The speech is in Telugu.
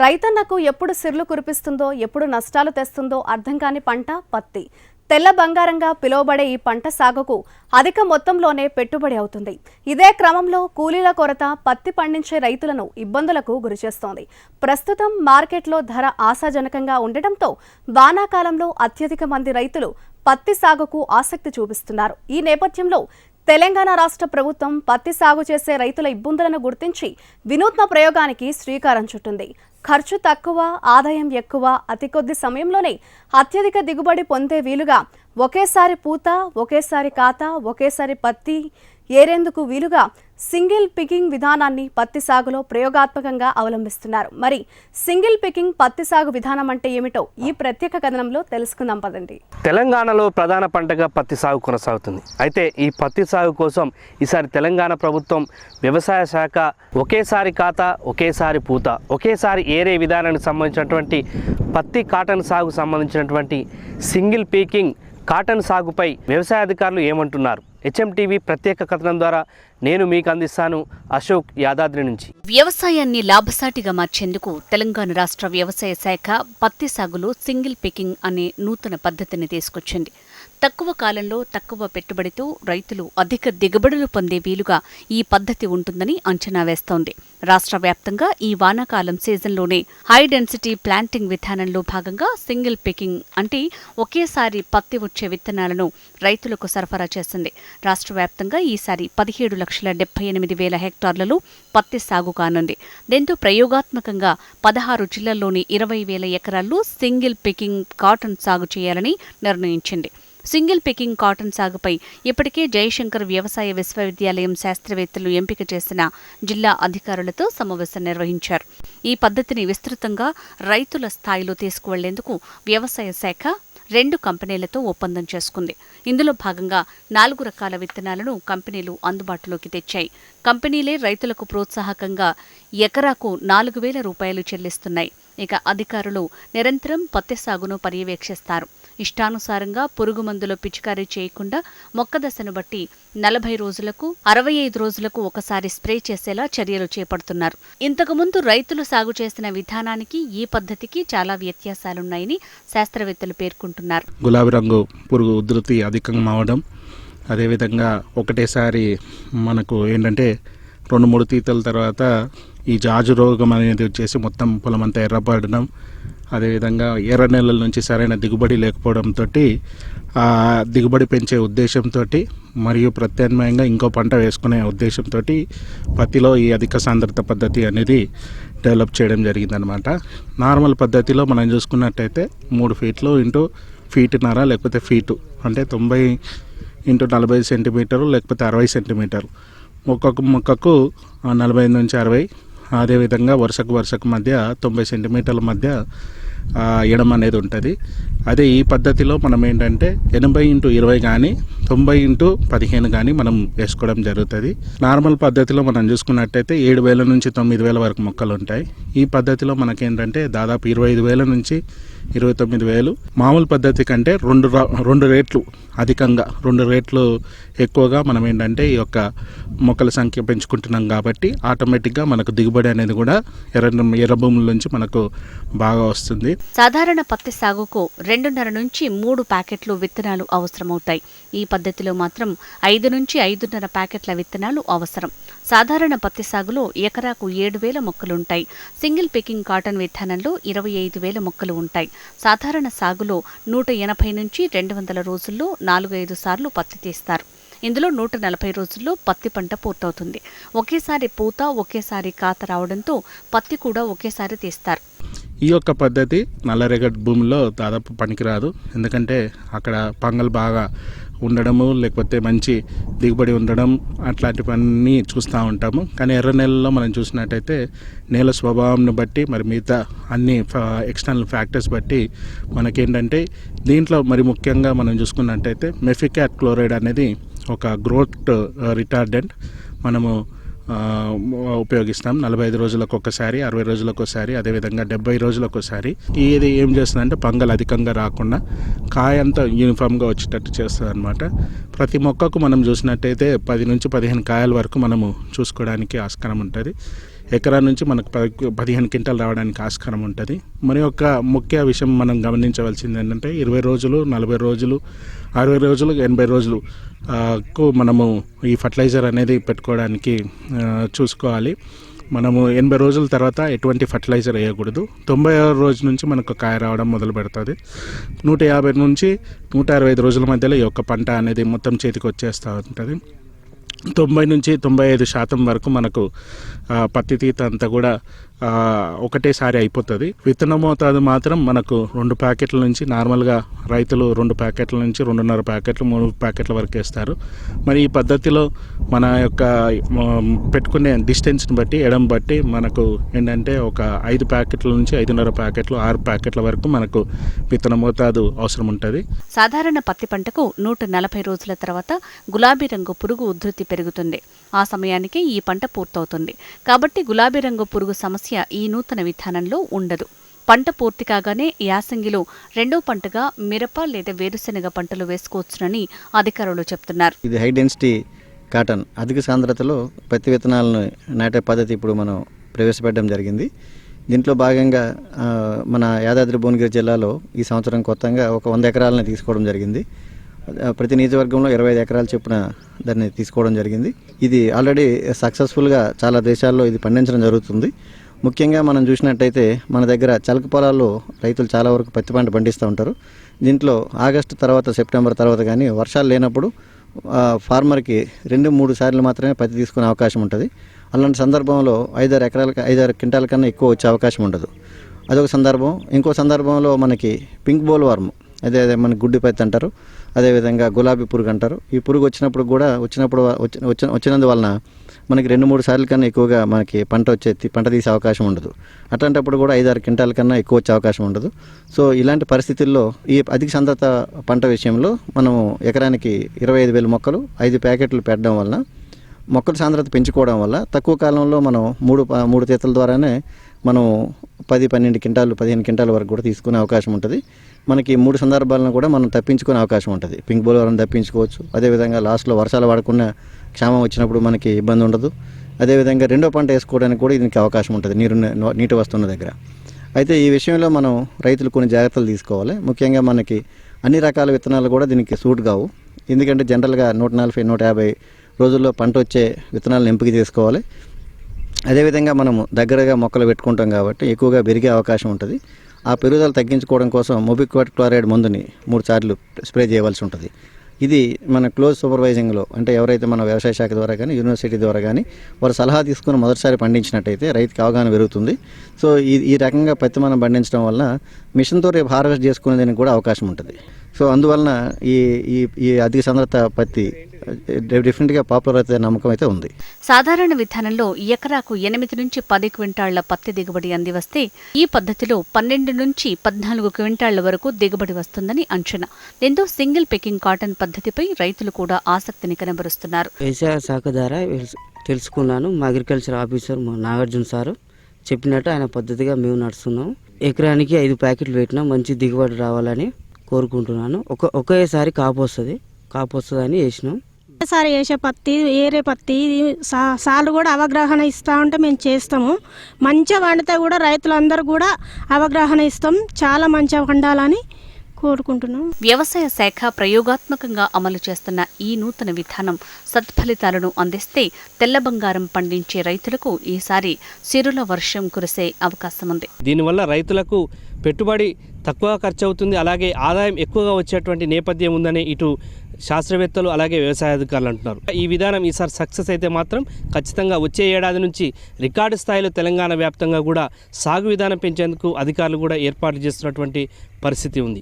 రైతన్నకు ఎప్పుడు సిర్లు కురిపిస్తుందో ఎప్పుడు నష్టాలు తెస్తుందో అర్థం కాని పంట పత్తి. తెల్ల బంగారంగా పిలువబడే ఈ పంట సాగుకు అధిక మొత్తంలోనే పెట్టుబడి అవుతుంది. ఇదే క్రమంలో కూలీల కొరత పత్తి పండించే రైతులను ఇబ్బందులకు గురిచేస్తోంది ప్రస్తుతం మార్కెట్లో ధర ఆశాజనకంగా ఉండటంతో వానాకాలంలో అత్యధిక మంది రైతులు పత్తి సాగుకు ఆసక్తి చూపిస్తున్నారు. ఈ నేపథ్యంలో తెలంగాణ రాష్ట్ర ప్రభుత్వం పత్తి సాగు చేసే రైతుల ఇబ్బందులను గుర్తించి వినూత్న ప్రయోగానికి శ్రీకారం చుట్టింది. ఖర్చు తక్కువ ఆదాయం ఎక్కువ అతి కొద్ది సమయంలోనే అత్యధిక దిగుబడి పొందే వీలుగా ఒకేసారి పూత ఒకేసారి కాత ఒకేసారి పత్తి ఏరేందుకు వీలుగా సింగిల్ పికింగ్ విధానాన్ని పత్తి సాగులో ప్రయోగాత్మకంగా అవలంబిస్తున్నారు. మరి సింగిల్ పికింగ్ పత్తి సాగు విధానం అంటే ఏమిటో ఈ ప్రత్యేక కథనంలో తెలుసుకుందాం పదండి. తెలంగాణలో ప్రధాన పంటగా పత్తి సాగు కొనసాగుతుంది. అయితే ఈ పత్తి సాగు కోసం ఈసారి తెలంగాణ ప్రభుత్వం వ్యవసాయ శాఖ ఒకేసారి ఖాతా ఒకేసారి పూత ఒకేసారి ఏరే విధానానికి సంబంధించినటువంటి పత్తి కాటన్ సాగు సంబంధించినటువంటి సింగిల్ పీకింగ్ కాటన్ సాగుపై వ్యవసాయ అధికారులు ఏమంటున్నారు? హెచ్ఎంటీవీ ప్రత్యేక కథనం ద్వారా నేను మీకు అందిస్తాను అశోక్ యాదాద్రి నుంచి. వ్యవసాయాన్ని లాభసాటిగా మార్చేందుకు తెలంగాణ రాష్ట్ర వ్యవసాయ శాఖ పత్తి సాగులో సింగిల్ పికింగ్ అనే నూతన పద్ధతిని తీసుకొచ్చింది. తక్కువ కాలంలో తక్కువ పెట్టుబడితో రైతులు అధిక దిగుబడులు పొందే వీలుగా ఈ పద్ధతి ఉంటుందని అంచనా వేస్తోంది. రాష్ట్ర వ్యాప్తంగా ఈ వానాకాలం సీజన్లోనే హై డెన్సిటీ ప్లాంటింగ్ విధానంలో భాగంగా సింగిల్ పికింగ్ అంటే ఒకేసారి పత్తి వచ్చే విత్తనాలను రైతులకు సరఫరా చేసింది రాష్ట్ర వ్యాప్తంగా ఈసారి పదిహేడు లక్షల డెబ్బై ఎనిమిది వేల హెక్టార్లలో పత్తి సాగు కానుంది. దీంతో ప్రయోగాత్మకంగా పదహారు జిల్లాల్లోని ఇరవై వేల ఎకరాల్లో సింగిల్ పికింగ్ కాటన్ సాగు చేయాలని నిర్ణయించింది. సింగిల్ పికింగ్ కాటన్ సాగుపై ఇప్పటికే జయశంకర్ వ్యవసాయ విశ్వవిద్యాలయం శాస్త్రవేత్తలు ఎంపిక చేసిన జిల్లా అధికారులతో సమావేశం నిర్వహించారు. ఈ పద్ధతిని విస్తృతంగా రైతుల స్థాయిలో తీసుకువెళ్ళేందుకు వ్యవసాయ శాఖ రెండు కంపెనీలతో ఒప్పందం చేసుకుంది. ఇందులో భాగంగా నాలుగు రకాల విత్తనాలను కంపెనీలు అందుబాటులోకి తెచ్చాయి. కంపెనీలే రైతులకు ప్రోత్సాహకంగా ఎకరాకు నాలుగు వేల రూపాయలు చెల్లిస్తున్నాయి. ఇక అధికారులు నిరంతరం పత్తి సాగును పర్యవేక్షిస్తారు. ఇష్టానుసారంగా పురుగు మందుల పిచికారీ చేయకుండా మొక్క దశను బట్టి నలభై రోజులకు అరవై ఐదు రోజులకు ఒకసారి స్ప్రే చేసేలా చర్యలు చేపడుతున్నారు. ఇంతకుముందు రైతులు సాగు చేసిన విధానానికి ఈ పద్ధతికి చాలా వ్యత్యాసాలున్నాయని శాస్త్రవేత్తలు పేర్కొంటున్నారు. గులాబీ రంగు పురుగు ఉధృతి అధికంగా అవడం అదేవిధంగా ఒకటేసారి మనకు ఏంటంటే రెండు మూడు తీతల తర్వాత ఈ జాజు రోగం అనేది వచ్చేసి మొత్తం పొలం అంతా ఎర్రపడడం అదేవిధంగా ఎర్ర నెలల నుంచి సరైన దిగుబడి లేకపోవడంతో ఆ దిగుబడి పెంచే ఉద్దేశంతో మరియు ప్రత్యామ్నాయంగా ఇంకో పంట వేసుకునే ఉద్దేశంతో పత్తిలో ఈ అధిక సాంద్రత పద్ధతి అనేది డెవలప్ చేయడం జరిగిందనమాట నార్మల్ పద్ధతిలో మనం చూసుకున్నట్టయితే మూడు ఫీట్లు ఇంటూ ఫీటున్నర లేకపోతే ఫీటు. అంటే తొంభై ఇంటూ నలభై సెంటీమీటర్లు లేకపోతే అరవై సెంటీమీటర్లు మొక్కకు మొక్కకు నలభై నుంచి అరవై. అదేవిధంగా వరుసకు వరుసకు మధ్య తొంభై సెంటీమీటర్ల మధ్య ఇయడం అనేది ఉంటుంది. అదే ఈ పద్ధతిలో మనం ఏంటంటే ఎనభై ఇంటూ ఇరవై కానీ తొంభై ఇంటూ పదిహేను కానీ మనం వేసుకోవడం జరుగుతుంది. నార్మల్ పద్ధతిలో మనం చూసుకున్నట్టయితే ఏడు వేల నుంచి తొమ్మిది వేల వరకు మొక్కలు ఉంటాయి. ఈ పద్ధతిలో మనకేంటంటే దాదాపు ఇరవై ఐదు వేల నుంచి ఇరవై తొమ్మిది వేలు. మామూలు పద్ధతి కంటే రెండు రెండు రేట్లు అధికంగా రెండు రేట్లు ఎక్కువగా మనం ఏంటంటే ఈ యొక్క మొక్కల సంఖ్య పెంచుకుంటున్నాం కాబట్టి ఆటోమేటిక్గా మనకు దిగుబడి అనేది కూడా ఎర్ర ఎర్ర భూముల నుంచి మనకు బాగా వస్తుంది. సాధారణ పత్తి సాగుకు రెండున్నర నుంచి మూడు ప్యాకెట్లు విత్తనాలు అవసరమవుతాయి. ఈ పద్ధతిలో మాత్రం ఐదు నుంచి ఐదున్నర ప్యాకెట్ల విత్తనాలు అవసరం. సాధారణ పత్తి సాగులో ఎకరాకు ఏడు వేల మొక్కలుంటాయి. సింగిల్ పికింగ్ కాటన్ విధానంలో ఇరవై ఐదు వేల మొక్కలు ఉంటాయి. సాధారణ సాగులో నూట ఎనభై నుంచి రెండు వందల రోజుల్లో నాలుగు ఐదు సార్లు పత్తి తీస్తారు. ఇందులో నూట నలభై రోజుల్లో పత్తి పంట పూర్తవుతుంది. ఒకేసారి పూత ఒకేసారి కాత రావడంతో పత్తి కూడా ఒకేసారి తీస్తారు. ఈ యొక్క పద్ధతి నల్లరేగడి భూమిలో దాదాపు పనికిరాదు. ఎందుకంటే అక్కడ పంగల్ బాగా ఉండడము లేకపోతే మంచి దిగుబడి ఉండడం అట్లాంటివన్నీ చూస్తూ ఉంటాము. కానీ ఎర్ర నేలలో మనం చూసినట్టయితే నేల స్వభావంను బట్టి మరి మిగతా అన్ని ఎక్స్టర్నల్ ఫ్యాక్టర్స్ బట్టి మనకేంటంటే దీంట్లో మరి ముఖ్యంగా మనం చూసుకున్నట్టయితే మెఫికాట్ క్లోరైడ్ అనేది ఒక గ్రోత్ రిటార్డెంట్ uh, మనము ఉపయోగిస్తాం. నలభై ఐదు రోజులకు ఒకసారి అరవై రోజులకు ఒకసారి అదేవిధంగా డెబ్బై రోజులకు ఒకసారి ఇది ఏం చేస్తుందంటే పంగల్ అధికంగా రాకుండా కాయ అంతా యూనిఫామ్గా వచ్చేటట్టు చేస్తుంది అనమాట ప్రతి మొక్కకు మనం చూసినట్టయితే పది నుంచి పదిహేను కాయల వరకు మనము చూసుకోవడానికి ఆస్కారం ఉంటుంది. ఎకరా నుంచి మనకు పదిహేను క్వింటాలు రావడానికి ఆస్కారం ఉంటుంది. మరి యొక్క ముఖ్య విషయం మనం గమనించవలసింది ఏంటంటే ఇరవై రోజులు నలభై రోజులు అరవై రోజులు ఎనభై రోజులు కు మనము ఈ ఫర్టిలైజర్ అనేది పెట్టుకోవడానికి చూసుకోవాలి. మనము ఎనభై రోజుల తర్వాత ఎటువంటి ఫర్టిలైజర్ వేయకూడదు. తొంభై ఆరు రోజు నుంచి మనకు కాయ రావడం మొదలు పెడుతుంది. నూట యాభై నుంచి నూట అరవై ఐదు రోజుల మధ్యలో ఈ యొక్క పంట అనేది మొత్తం చేతికి వచ్చేస్తూ ఉంటుంది. తొంభై నుంచి తొంభై ఐదు శాతం వరకు మనకు పత్తి తీత అంతా కూడా ఒకటేసారి అయిపోతుంది. విత్తన మోతాదు మాత్రం మనకు రెండు ప్యాకెట్ల నుంచి నార్మల్గా రైతులు రెండు ప్యాకెట్ల నుంచి రెండున్నర ప్యాకెట్లు మూడు ప్యాకెట్ల వరకు వేస్తారు. మరి ఈ పద్ధతిలో మన యొక్క పెట్టుకునే డిస్టెన్స్ని బట్టి ఎడం బట్టి మనకు ఏంటంటే ఒక ఐదు ప్యాకెట్ల నుంచి ఐదున్నర ప్యాకెట్లు ఆరు ప్యాకెట్ల వరకు మనకు విత్తన మోతాదు అవసరం ఉంటుంది. సాధారణ పత్తి పంటకు నూట నలభై రోజుల తర్వాత గులాబీ రంగు పురుగు ఉధృతి పెరుగుతుంది. ఆ సమయానికి ఈ పంట పూర్తవుతుంది. కాబట్టి గులాబీ రంగు పురుగు సమస్య ఈ నూతన విధానంలో ఉండదు. పంట పూర్తి కాగానే యాసంగిలో రెండో పంటగా మిరప లేదా వేరుశెనగ పంటలు వేసుకోవచ్చునని అధికారులు చెప్తున్నారు. ఇది హై డెన్సిటీ కాటన్. అధిక సాంద్రతలో పత్తి విత్తనాలను నాటే పద్ధతి ఇప్పుడు మనం ప్రవేశపెట్టడం జరిగింది. దీంట్లో భాగంగా మన యాదాద్రి భువనగిరి జిల్లాలో ఈ సంవత్సరం కొత్తగా ఒక వంద ఎకరాలను తీసుకోవడం జరిగింది. ప్రతి నియోజకవర్గంలో ఇరవై ఐదు ఎకరాల చొప్పున దాన్ని తీసుకోవడం జరిగింది. ఇది ఆల్రెడీ సక్సెస్ఫుల్గా చాలా దేశాల్లో ఇది పండించడం జరుగుతుంది. ముఖ్యంగా మనం చూసినట్టయితే మన దగ్గర చలక పొలాల్లో రైతులు చాలా వరకు పత్తి పంట పండిస్తూ ఉంటారు. దీంట్లో ఆగస్టు తర్వాత సెప్టెంబర్ తర్వాత కానీ వర్షాలు లేనప్పుడు ఫార్మర్కి రెండు మూడు సార్లు మాత్రమే పత్తి తీసుకునే అవకాశం ఉంటుంది. అలాంటి సందర్భంలో ఐదారు ఎకరాల ఐదారు క్వింటాల కన్నా ఎక్కువ వచ్చే అవకాశం ఉండదు. అదొక సందర్భం. ఇంకో సందర్భంలో మనకి పింక్ బోల్ వర్మ్ అదే అదే మన గుడ్డి పత్తి అంటారు అదేవిధంగా గులాబీ పురుగు అంటారు. ఈ పురుగు వచ్చినప్పుడు కూడా వచ్చినప్పుడు వచ్చిన వచ్చినందువలన మనకి రెండు మూడు సార్లు కన్నా ఎక్కువగా మనకి పంట వచ్చే పంట తీసే అవకాశం ఉండదు. అట్లాంటప్పుడు కూడా ఐదారు క్వింటాల కన్నా ఎక్కువ వచ్చే అవకాశం ఉండదు. సో ఇలాంటి పరిస్థితుల్లో ఈ అధిక సాంద్రత పంట విషయంలో మనం ఎకరానికి ఇరవై ఐదు వేల మొక్కలు ఐదు ప్యాకెట్లు పెట్టడం వలన మొక్కల సాంద్రత పెంచుకోవడం వల్ల తక్కువ కాలంలో మనం మూడు మూడు తీతల ద్వారానే మనం పది పన్నెండు క్వింటాలు పదిహేను క్వింటాల వరకు కూడా తీసుకునే అవకాశం ఉంటుంది. మనకి మూడు సందర్భాలను కూడా మనం తప్పించుకునే అవకాశం ఉంటుంది. పింక్ బోలవరం తప్పించుకోవచ్చు. అదేవిధంగా లాస్ట్లో వర్షాలు పడకుండా క్షామం వచ్చినప్పుడు మనకి ఇబ్బంది ఉండదు. అదేవిధంగా రెండో పంట వేసుకోవడానికి కూడా దీనికి అవకాశం ఉంటుంది నీరు నీటి వస్తున్న దగ్గర. అయితే ఈ విషయంలో మనం రైతులు కొన్ని జాగ్రత్తలు తీసుకోవాలి. ముఖ్యంగా మనకి అన్ని రకాల విత్తనాలు కూడా దీనికి సూట్ కావు. ఎందుకంటే జనరల్గా నూట నలభై నూట యాభై రోజుల్లో పంట వచ్చే విత్తనాలను ఎంపిక చేసుకోవాలి. అదేవిధంగా మనము దగ్గరగా మొక్కలు పెట్టుకుంటాం కాబట్టి ఎక్కువగా పెరిగే అవకాశం ఉంటుంది. ఆ పెరుగుదల తగ్గించుకోవడం కోసం మొబిక్వాట్ క్లోరైడ్ మందుని మూడు సార్లు స్ప్రే చేయవలసి ఉంటుంది. ఇది మన క్లోజ్ సూపర్వైజింగ్లో అంటే ఎవరైతే మన వ్యవసాయ శాఖ ద్వారా కానీ యూనివర్సిటీ ద్వారా కానీ వారు సలహా తీసుకుని మొదటిసారి పండించినట్టయితే రైతుకి అవగాహన పెరుగుతుంది. సో ఈ ఈ రకంగా పత్తి మనం పండించడం వల్ల మిషన్తో రేపు హార్వెస్ట్ చేసుకునేదానికి కూడా అవకాశం ఉంటుంది. సో అందువలన ఈ ఈ ఈ అధిక సాంద్రత పత్తి డెఫినెట్గా పాపులర్ అవుతుంది నమ్మకం అయితే ఉంది. సాధారణ విధానంలో ఎకరాకు ఎనిమిది నుంచి పది క్వింటాళ్ళ పత్తి దిగుబడి అందివస్తే ఈ పద్ధతిలో పన్నెండు నుంచి పద్నాలుగు క్వింటాళ్ళ వరకు దిగుబడి వస్తుందని అంచనా. దీంతో సింగిల్ పికింగ్ కాటన్ పద్ధతిపై రైతులు కూడా ఆసక్తిని కనబరుస్తున్నారు. వ్యవసాయ శాఖ ద్వారా తెలుసుకున్నాను. మా అగ్రికల్చర్ ఆఫీసర్ మా నాగార్జున సారు చెప్పినట్టు ఆయన పద్ధతిగా మేము నడుస్తున్నాం. ఎకరానికి ఐదు ప్యాకెట్లు పెట్టినా. మంచి దిగుబడి రావాలని కోరుకుంటున్నాను. ఒక ఒకేసారి కాపు వస్తుంది. కాపు వస్తుందని వేసినాం ఒకసారి వేసే పత్తి ఏరే పత్తి సార్లు కూడా అవగాహన ఇస్తూ ఉంటే మేము చేస్తాము. మంచిగా పండితే కూడా రైతులందరూ కూడా అవగాహన ఇస్తాం. చాలా మంచిగా పండాలని కోరుకుంటున్నాం. వ్యవసాయ శాఖ ప్రయోగాత్మకంగా అమలు చేస్తున్న ఈ నూతన విధానం సత్ఫలితాలను అందిస్తే తెల్ల బంగారం పండించే రైతులకు ఈసారి సిరుల వర్షం కురిసే అవకాశముంది. దీనివల్ల రైతులకు పెట్టుబడి తక్కువ ఖర్చు అవుతుంది అలాగే ఆదాయం ఎక్కువగా వచ్చేటువంటి నేపథ్యం ఉందని ఇటు శాస్త్రవేత్తలు అలాగే వ్యవసాయ అధికారులు అంటున్నారు. ఈ విధానం ఈసారి సక్సెస్ అయితే మాత్రం ఖచ్చితంగా వచ్చే ఏడాది నుంచి రికార్డు స్థాయిలో తెలంగాణ వ్యాప్తంగా కూడా సాగు విధానం పెంచేందుకు అధికారులు కూడా ఏర్పాటు చేస్తున్నటువంటి పరిస్థితి ఉంది.